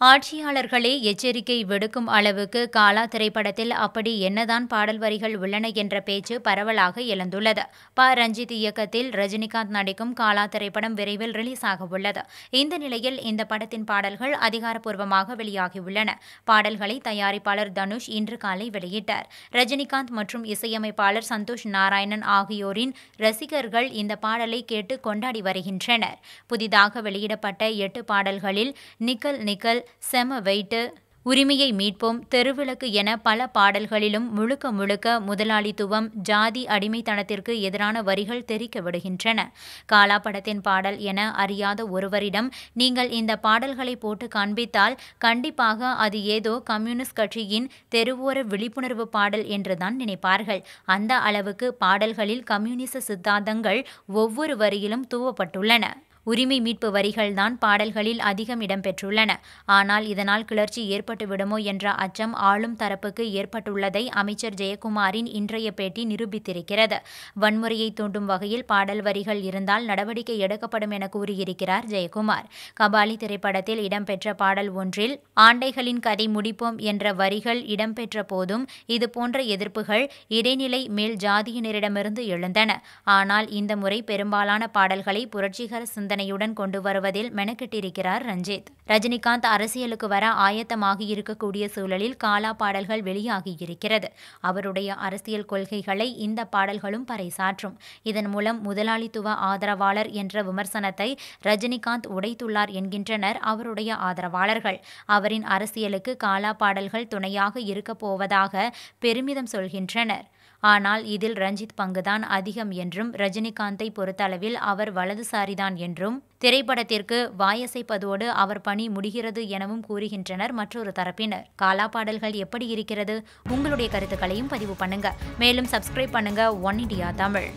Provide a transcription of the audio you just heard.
ஆட்சியாளர்களே எச்சரிக்கை விடுக்கும் அளவுக்கு காலா திரைப்படத்தில் அப்படி என்னதான் பாடல் வரிகள் உள்ளன என்ற பேச்சு பரவலாக எழுந்துள்ளது. ப. ரஞ்சித் இயக்கத்தில் ரஜினிகாந்த் நடிக்கும் காலா திரைப்படம் விரைவில் ரிலீஸ் ஆக உள்ளது. இந்த நிலையில் இந்த படத்தின் பாடல்கள் அதிகாரப்பூர்வமாக வெளியாகியுள்ளன. பாடல்களை தயாரிப்பாளர் தனுஷ் இன்று காலை வெளியிட்டார். ரஜினிகாந்த் மற்றும் இசையமைப்பாளர் சந்தோஷ் நாராயணன் ஆகியோரின் ரசிகர்கள் இந்த பாடலை கேட்டு கொண்டாடி வருகின்றனர். புதிதாக வெளியிடப்பட்ட எட்டு பாடல்களில் நிக்கல் நிக்கல் செம வெயிட்டு உரிமையை மீட்போம் தெருவிளக்கு என பல பாடல்களிலும் முழுக்க முழுக்க முதலாளித்துவம் ஜாதி அடிமைத்தனத்திற்கு எதிரான வரிகள் தெரிக்க விடுகின்றன. காலா படத்தின் பாடல் என அறியாத ஒருவரிடம் நீங்கள் இந்த பாடல்களை போட்டு காண்பித்தால் கண்டிப்பாக அது ஏதோ கம்யூனிஸ்ட் கட்சியின் தெருவோர விழிப்புணர்வு பாடல் என்றுதான் நினைப்பார்கள். அந்த அளவுக்கு பாடல்களில் கம்யூனிச சித்தாந்தங்கள் ஒவ்வொரு வரியிலும் தூவப்பட்டுள்ளன. உரிமை மீட்பு வரிகள்தான் பாடல்களில் அதிகம் இடம்பெற்றுள்ளன ஆனால் இதனால் கிளர்ச்சி ஏற்பட்டுவிடுமோ என்ற அச்சம் ஆளும் தரப்புக்கு ஏற்பட்டுள்ளதை அமைச்சர் ஜெயக்குமாரின் இன்றைய பேட்டி நிரூபித்திருக்கிறது. வன்முறையை தூண்டும் வகையில் பாடல் வரிகள் இருந்தால் நடவடிக்கை எடுக்கப்படும் என கூறியிருக்கிறார் ஜெயக்குமார். கபாலி திரைப்படத்தில் இடம்பெற்ற பாடல் ஒன்றில் ஆண்டைகளின் கதை முடிப்போம் என்ற வரிகள் இடம்பெற்ற போதும் இதுபோன்ற எதிர்ப்புகள் இடைநிலை மேல் ஜாதியினரிடமிருந்து எழுந்தன. ஆனால் இந்த முறை பெரும்பாலான பாடல்களை புரட்சிகர சிந்தனை சிந்தனையுடன் கொண்டு வருவதில் மெனக்கிட்டிருக்கிறார் ரஞ்சித். ரஜினிகாந்த் அரசியலுக்கு வர ஆயத்தமாகி இருக்கக்கூடிய சூழலில் காலா பாடல்கள் வெளியாகியிருக்கிறது. அவருடைய அரசியல் கொள்கைகளை இந்த பாடல்களும் பறைசாற்றும். இதன் மூலம் முதலாளித்துவ ஆதரவாளர் என்ற விமர்சனத்தை ரஜினிகாந்த் உடைத்துள்ளார் என்கின்றனர் அவருடைய ஆதரவாளர்கள். அவரின் அரசியலுக்கு காலா பாடல்கள் துணையாக இருக்கப் போவதாக பெருமிதம் சொல்கின்றனர். ஆனால் இதில் ரஞ்சித் பங்குதான் அதிகம் என்றும் ரஜினிகாந்தை பொறுத்தளவில் அவர் வலதுசாரிதான் என்றும் திரைப்படத்திற்கு வாயசைப்பதோடு அவர் பணி முடிகிறது எனவும் கூறுகின்றனர் மற்றொரு தரப்பினர். காலா பாடல்கள் எப்படி இருக்கிறது? உங்களுடைய கருத்துக்களையும் பதிவு பண்ணுங்க. மேலும் சப்ஸ்கிரைப் பண்ணுங்க. One India Tamil.